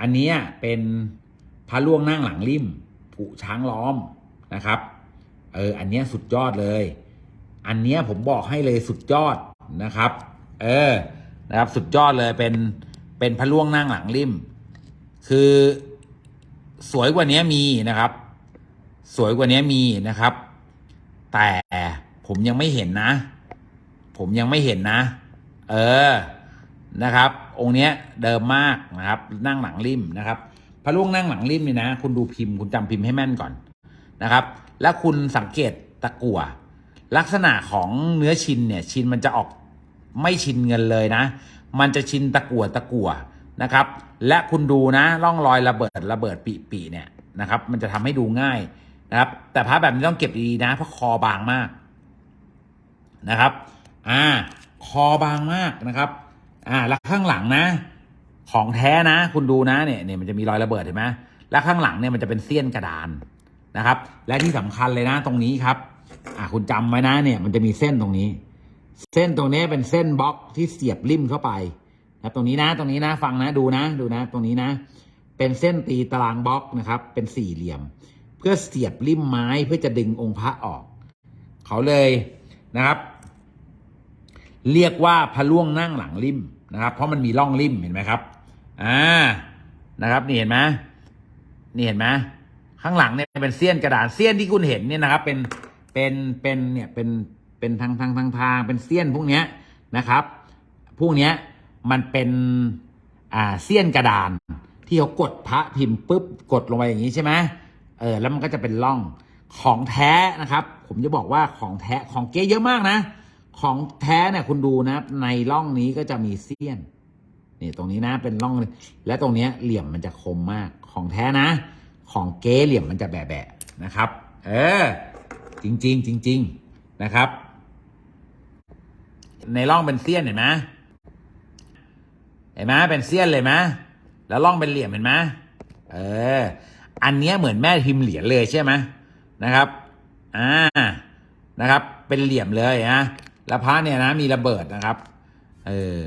อันนี้เป็นพระล่วงนั่งหลังริมผุช้างล้อมนะครับเอออันนี้สุดยอดเลย อันนี้ผมบอกให้เลยสุดยอดนะครับ เออนะครับสุดยอดเลยเป็นเป็นพระล่วงนั่งหลังริมคือสวยกว่านี้มีนะครับ สวยกว่านี้มีนะครับ แต่ผมยังไม่เห็นนะ ผมยังไม่เห็นนะ เออ นะครับ องค์เนี้ยเดิมมากนะครับนั่งหลังริมนะครับพระล่วงนั่งหลังริมนี่นะ คุณดูพิมพ์คุณจำพิมพ์ให้แม่นก่อนนะครับ แล้วคุณสังเกตตะกั่วลักษณะของเนื้อชินเนี่ยชินมันจะออกไม่ชินเงินเลยนะ มันจะชินตะกั่วตะกั่วนะครับ และคุณดูนะร่องรอยระเบิดระเบิดปีปีเนี่ยนะครับ มันจะทำให้ดูง่ายนะครับ แต่พระแบบนี้ต้องเก็บดีๆนะเพราะคอบางมากนะครับ อ่า คอบางมากนะครับ อ่าแล้วข้างหลังนะ ของแท้นะ คุณดูนะเนี่ยเนี่ยมันจะมีรอยระเบิดเห็นไหมแล้วข้างหลังเนี่ยมันจะเป็นเสี้ยนกระดานนะครับ และที่สำคัญเลยนะตรงนี้ครับ อ่าคุณจำไว้นะเนี่ย มันจะมีเส้นตรงนี้ เส้นตรงนี้เป็นเส้นบล็อกที่เสียบริมเข้าไปนะครับตรงนี้นะ ตรงนี้นะ ฟังนะดูนะ ดูนะ ตรงนี้นะ เป็นเส้นตีตารางบล็อกนะครับ เป็นสี่เหลี่ยม เพื่อเสียบริมไม้เพื่อจะดึงองค์พระออก เขาเลยนะครับ เรียกว่าพระล่วงนั่งหลังริม นะครับ เพราะมันมีร่องริมเห็นไหมครับอ่านะครับ นี่เห็นไหมนี่เห็นไหมข้างหลังเนี่ยเป็นเสี้ยนกระดาษเสี้ยนที่คุณเห็นเนี่ยนะครับ เป็นเป็นเป็นเนี่ยเป็นเป็นทางทางทางทางเป็นเสี้ยนพวกเนี้ยนะครับ พวกเนี้ยมันเป็นอ่าเสี้ยนกระดานที่เขากดพระพิมพ์ปุ๊บกดลงไปอย่างนี้ใช่ไหมเออแล้วมันก็จะเป็นร่องของแท้นะครับ ผมจะบอกว่าของแท้ของเก๊เยอะมากนะ ของแท้เนี่ยคุณดูนะ ในร่องนี้ก็จะมีเสี้ยนนี่ตรงนี้นะเป็นร่อง และตรงเนี้ยเหลี่ยมมันจะคมมากของแท้นะ ของเก๊เหลี่ยมมันจะแบะๆนะครับ เออ จริง ๆ จริง ๆนะครับ ในร่องเป็นเสี้ยนเห็นไหมเห็นไหมเป็นเสี้ยนเลยไหมแล้วร่องเป็นเหลี่ยมเห็นไหมเออ อันเนี้ยเหมือนแม่พิมพ์เหรียญเลยใช่ไหมนะครับ อ่า นะครับ เป็นเหลี่ยมเลยนะ แล้วพระเนี่ยนะมีระเบิดนะครับ เออ